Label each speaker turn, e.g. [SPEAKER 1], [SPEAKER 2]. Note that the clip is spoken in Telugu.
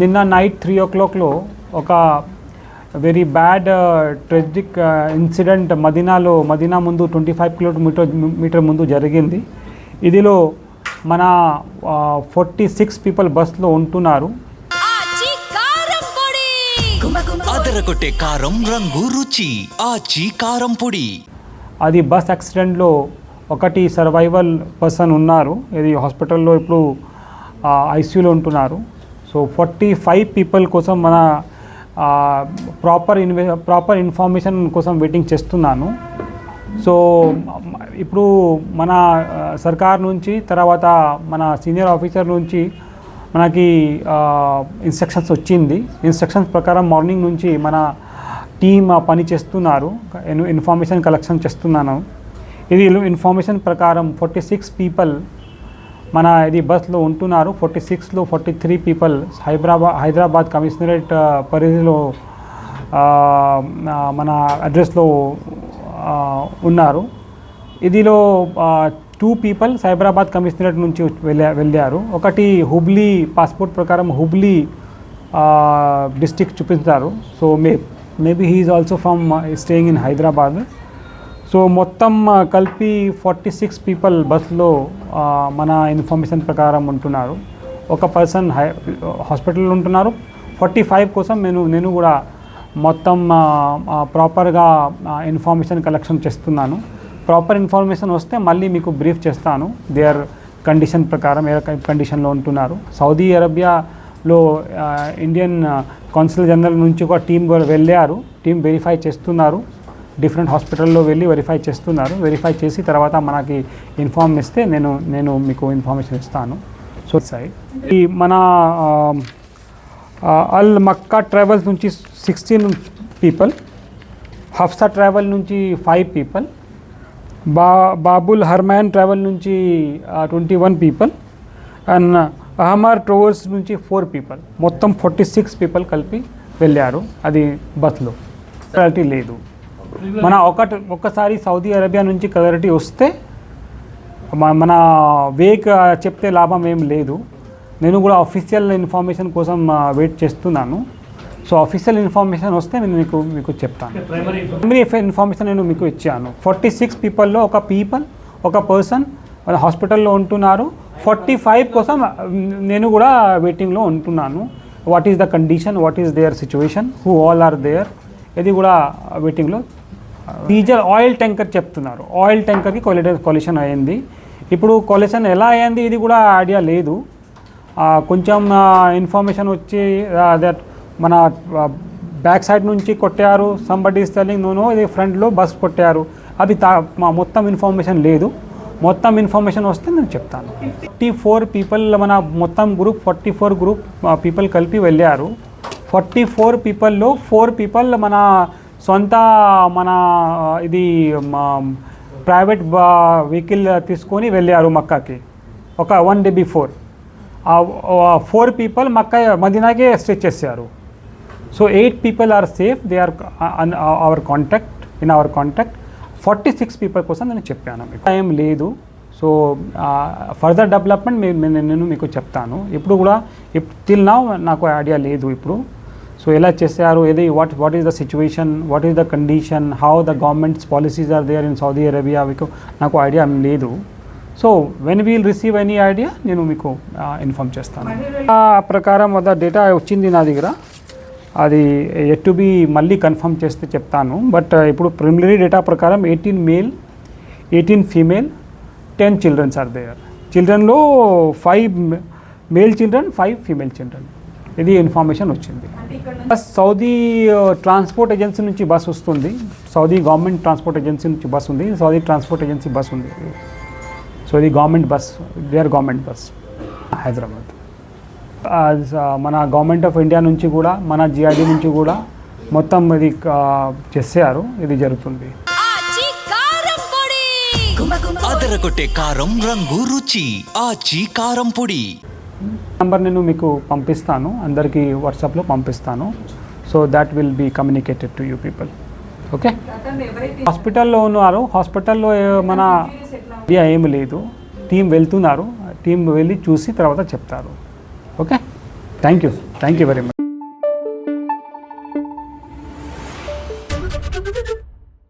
[SPEAKER 1] నిన్న నైట్ త్రీ ఓ క్లాక్లో ఒక వెరీ బ్యాడ్ ట్రెజిక్ ఇన్సిడెంట్ మదీనాలో మదీనా ముందు ట్వంటీ ఫైవ్ కిలోమీటర్ మీటర్ ముందు జరిగింది. ఇదిలో మన ఫార్టీ సిక్స్ పీపుల్ బస్లో ఉంటున్నారు.
[SPEAKER 2] కారం పొడి!
[SPEAKER 3] అదరగొట్టే కారం రంగు రుచి ఆచి కారం పొడి.
[SPEAKER 1] అది బస్ యాక్సిడెంట్లో ఒకటి సర్వైవల్ పర్సన్ ఉన్నారు. ఇది హాస్పిటల్లో ఇప్పుడు ఐసీయూలో ఉంటున్నారు. సో ఫార్టీ ఫైవ్ పీపుల్ కోసం మన ప్రాపర్ ఇన్వె ప్రాపర్ ఇన్ఫర్మేషన్ కోసం వెయిటింగ్ చేస్తున్నాను. సో ఇప్పుడు మన సర్కార్ నుంచి తర్వాత మన సీనియర్ ఆఫీసర్ నుంచి మనకి ఇన్స్ట్రక్షన్స్ వచ్చింది. ఇన్స్ట్రక్షన్స్ ప్రకారం మార్నింగ్ నుంచి మన టీమ్ పని చేస్తున్నారు. ఇన్ఫర్మేషన్ కలెక్షన్ చేస్తున్నాను. ఇది ఇన్ఫర్మేషన్ ప్రకారం ఫార్టీ సిక్స్ పీపుల్ మన ఇది బస్లో ఉంటున్నారు. ఫార్టీ సిక్స్లో forty three people Hyderabad Hyderabad commissionerate పరిధిలో మన అడ్రస్లో ఉన్నారు. ఇదిలో టూ పీపుల్ సైబరాబాద్ కమిషనరేట్ నుంచి వెళ్ళా వెళ్ళారు. ఒకటి హుబ్లీ పాస్పోర్ట్ ప్రకారం హుబ్లీ డిస్టిక్ చూపించారు so may maybe he is also from staying in Hyderabad. So మొత్తం కలిపి ఫార్టీ సిక్స్ పీపుల్ బస్లో మన ఇన్ఫర్మేషన్ ప్రకారం ఉంటున్నారు. ఒక పర్సన్ హై హాస్పిటల్లో ఉంటున్నారు. ఫార్టీ ఫైవ్ కోసం నేను నేను కూడా మొత్తం ప్రాపర్గా ఇన్ఫర్మేషన్ కలెక్షన్ చేస్తున్నాను. ప్రాపర్ ఇన్ఫర్మేషన్ వస్తే మళ్ళీ మీకు బ్రీఫ్ చేస్తాను. దేర్ కండిషన్ ప్రకారం ఏ కండిషన్లో ఉంటున్నారు. సౌదీ అరేబియాలో ఇండియన్ కౌన్సిల్ జనరల్ నుంచి ఒక టీం కూడా వెళ్ళారు. టీం వెరిఫై చేస్తున్నారు. డిఫరెంట్ హాస్పిటల్లో వెళ్ళి వెరిఫై చేస్తున్నారు. వెరిఫై చేసి తర్వాత మనకి ఇన్ఫార్మ్ ఇస్తే నేను నేను మీకు ఇన్ఫర్మేషన్ ఇస్తాను. సో సైడ్ ఈ మన అల్ మక్కా ట్రావెల్స్ నుంచి సిక్స్టీన్ పీపుల్ హఫ్సా ట్రావెల్ నుంచి ఫైవ్ పీపుల్ బా బాబుల్ హర్మాన్ ట్రావెల్ నుంచి twenty one people and Ahamar travels నుంచి ఫోర్ పీపుల్. మొత్తం ఫార్టీ సిక్స్ పీపుల్ కలిపి వెళ్ళారు. అది బస్లో. క్లారిటీ లేదు. మన ఒకటి ఒక్కసారి సౌదీ అరేబియా నుంచి క్లారిటీ వస్తే మన వేక్ చెప్తే లాభం ఏం లేదు. నేను కూడా అఫీషియల్ ఇన్ఫర్మేషన్ కోసం వెయిట్ చేస్తున్నాను. సో అఫీషియల్ ఇన్ఫర్మేషన్ వస్తే నేను మీకు మీకు చెప్తాను. ప్రైమరీ ఇన్ఫర్మేషన్ నేను మీకు ఇచ్చాను. ఫార్టీ సిక్స్ పీపుల్లో ఒక పీపుల్ ఒక పర్సన్ హాస్పిటల్లో ఉంటున్నారు. ఫార్టీ ఫైవ్ కోసం నేను కూడా వెయిటింగ్లో ఉంటున్నాను. What is the condition what is there situation who all are there ఇది కూడా వెయిటింగ్లో డీజిల్ ఆయిల్ ట్యాంకర్ చెప్తున్నారు. ఆయిల్ ట్యాంకర్కి కొలిడ కొలిషన్ అయింది. ఇప్పుడు కొలిషన్ ఎలా అయింది ఇది కూడా ఐడియా లేదు. కొంచెం ఇన్ఫర్మేషన్ వచ్చి దట్ మన బ్యాక్ సైడ్ నుంచి కొట్టారు. సంబడి స్టెల్లింగ్ నూనె ఇది ఫ్రంట్లో బస్ కొట్టారు. అది తా మా మొత్తం ఇన్ఫర్మేషన్ లేదు. మొత్తం ఇన్ఫర్మేషన్ వస్తే నేను చెప్తాను. ఫార్టీ ఫోర్ పీపుల్ మన మొత్తం group forty four group people కలిపి వెళ్ళారు. ఫార్టీ ఫోర్ పీపుల్లో ఫోర్ పీపుల్ మన సొంత మన ఇది ప్రైవేట్ వెహికల్ తీసుకొని వెళ్ళారు మక్కాకి. ఒక one day before. Four people Makkah మదీనాకే stay చేశారు. So eight people are safe they are our contact in our contact. Forty six people కోసం నేను చెప్పాను. మీకు టైం లేదు. సో ఫర్దర్ డెవలప్మెంట్ నేను మీకు చెప్తాను. ఇప్పుడు కూడా టిల్ నా నాకు ఐడియా లేదు ఇప్పుడు. సో ఎలా చేస్తారు ఏది what what is the situation what is the condition how the governments policies are there in Saudi Arabia మీకు నాకు ఐడియా లేదు. So when we'll receive any idea నేను మీకు ఇన్ఫామ్ చేస్తాను. ఆ ప్రకారం వద్ద డేటా వచ్చింది నా దగ్గర. అది ఎట్ టు బి మళ్ళీ కన్ఫర్మ్ చేస్తే చెప్తాను. బట్ uh, ఇప్పుడు ప్రిమిలరీ డేటా ప్రకారం eighteen male eighteen female ten childrens are there చిల్డ్రన్లో five male children five female children ఇది ఇన్ఫర్మేషన్ వచ్చింది. బస్ సౌదీ ట్రాన్స్పోర్ట్ ఏజెన్సీ నుంచి బస్ వస్తుంది. సౌదీ గవర్నమెంట్ ట్రాన్స్పోర్ట్ ఏజెన్సీ నుంచి బస్ ఉంది. సౌదీ ట్రాన్స్పోర్ట్ ఏజెన్సీ బస్ ఉంది. సో ఇది government bus there government bus Hyderabad. మన గవర్నమెంట్ ఆఫ్ ఇండియా నుంచి కూడా మన జిఐడి నుంచి కూడా మొత్తం ఇది చేశారు. ఇది జరుగుతుంది.
[SPEAKER 3] అదరగొట్టే కారం రంగు రుచి. ఆచి కారం పొడి.
[SPEAKER 1] నెంబర్ నేను మీకు పంపిస్తాను. అందరికీ వాట్సాప్లో పంపిస్తాను. So that will be communicated to you people okay హాస్పిటల్లో ఉన్నారు. హాస్పిటల్లో మన ఐడియా ఏమి లేదు. టీం వెళ్తున్నారు. టీం వెళ్ళి చూసి తర్వాత చెప్తారు. Okay thank you thank you very much